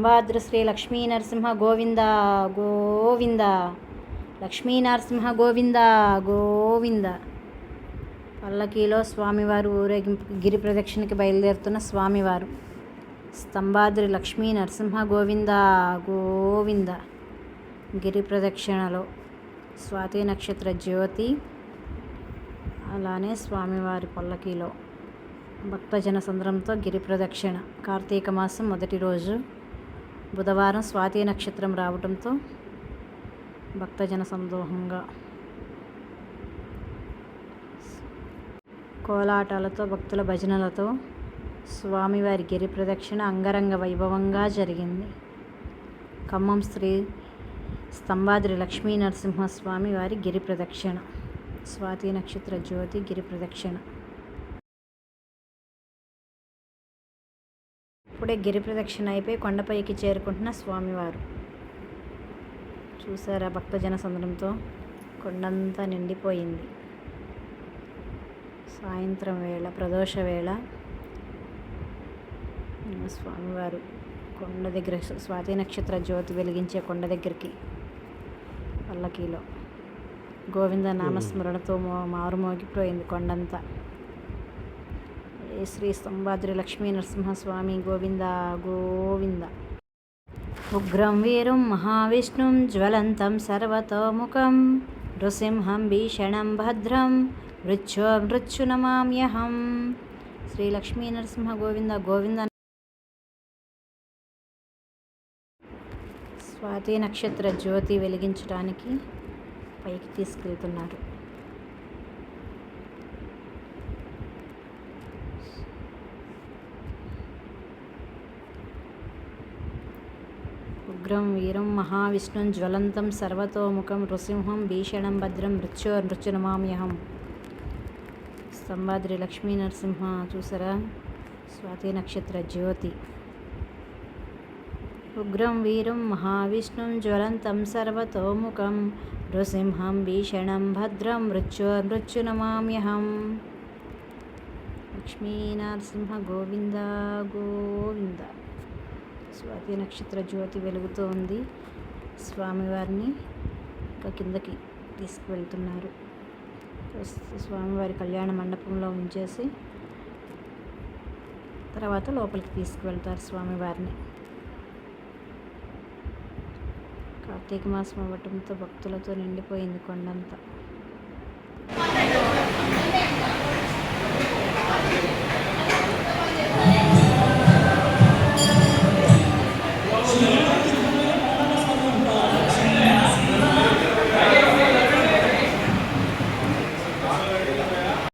స్తంభాద్ర శ్రీ లక్ష్మీ నరసింహ గోవింద గోవింద లక్ష్మీ నరసింహ గోవింద. గోవింద పల్లకీలో స్వామివారు ఊరేగింపు గిరి ప్రదక్షిణకి బయలుదేరుతున్న స్వామివారు. స్తంభాద్రి లక్ష్మీ నరసింహ గోవింద గోవింద. గిరి ప్రదక్షిణలో స్వాతి నక్షత్ర జ్యోతి. అలానే స్వామివారి పల్లకీలో భక్తజన సంద్రంతో గిరి ప్రదక్షిణ. కార్తీక మాసం మొదటి రోజు. బుధవారం స్వాతి నక్షత్రం రావడంతో భక్తజన సందోహంగా కోలాటాలతో భక్తుల భజనలతో స్వామివారి గిరి ప్రదక్షిణ అంగరంగ వైభవంగా జరిగింది. ఖమ్మం శ్రీ స్తంభాద్రి లక్ష్మీ నరసింహస్వామి వారి గిరి ప్రదక్షిణ. స్వాతి నక్షత్ర జ్యోతి గిరి ప్రదక్షిణ. అప్పుడే గిరి ప్రదక్షిణ అయిపోయి కొండపైకి చేరుకుంటున్న స్వామివారు. చూసారా భక్తజన సంద్రంతో? కొండంతా నిండిపోయింది. సాయంత్రం వేళ ప్రదోష వేళ. స్వామివారు కొండ దగ్గర స్వాతి నక్షత్ర జ్యోతి వెలిగించే కొండ దగ్గరికి పల్లకీలో. గోవింద నామస్మరణతో మో మారుమోగిపోయింది కొండంతా. శ్రీ స్తంభాద్రి లక్ష్మీ నరసింహస్వామి గోవింద గోవింద. ఉగ్రం వీరం మహావిష్ణుం జ్వలంతం సర్వతోముఖం. నృసింహం భీషణం భద్రం. మృత్యో మృత్యునమామ్యహం శ్రీ లక్ష్మీ నరసింహ గోవింద గోవింద స్వాతి నక్షత్ర జ్యోతి వెలిగించడానికి పైకి తీసుకెళ్తున్నారు. ఉగ్రం వీరం మహావిష్ణుం జ్వలంతం సర్వతోముఖం నృసింహం భీషణం భద్రం మృత్యో మృత్యునమామ్యహం. స్తంభాద్రి లక్ష్మీ నరసింహ చూసారా? స్వాతి నక్షత్ర జ్యోతి. ఉగ్రం వీరం మహావిష్ణుం జ్వలంతం సర్వతోముఖం నృసింహం భీషణం భద్రం మృత్యో మృత్యునమామ్యహం. లక్ష్మీనరసింహ గోవింద గోవింద. స్వాతి నక్షత్ర జ్యోతి వెలుగుతూ ఉంది. స్వామివారిని ఇంకా కిందకి తీసుకువెళ్తున్నారు. స్వామివారి కళ్యాణ మండపంలో ఉంచేసి తర్వాత లోపలికి తీసుకువెళ్తారు స్వామివారిని. కార్తీక మాసం అవ్వటంతో భక్తులతో నిండిపోయింది కొండంతా.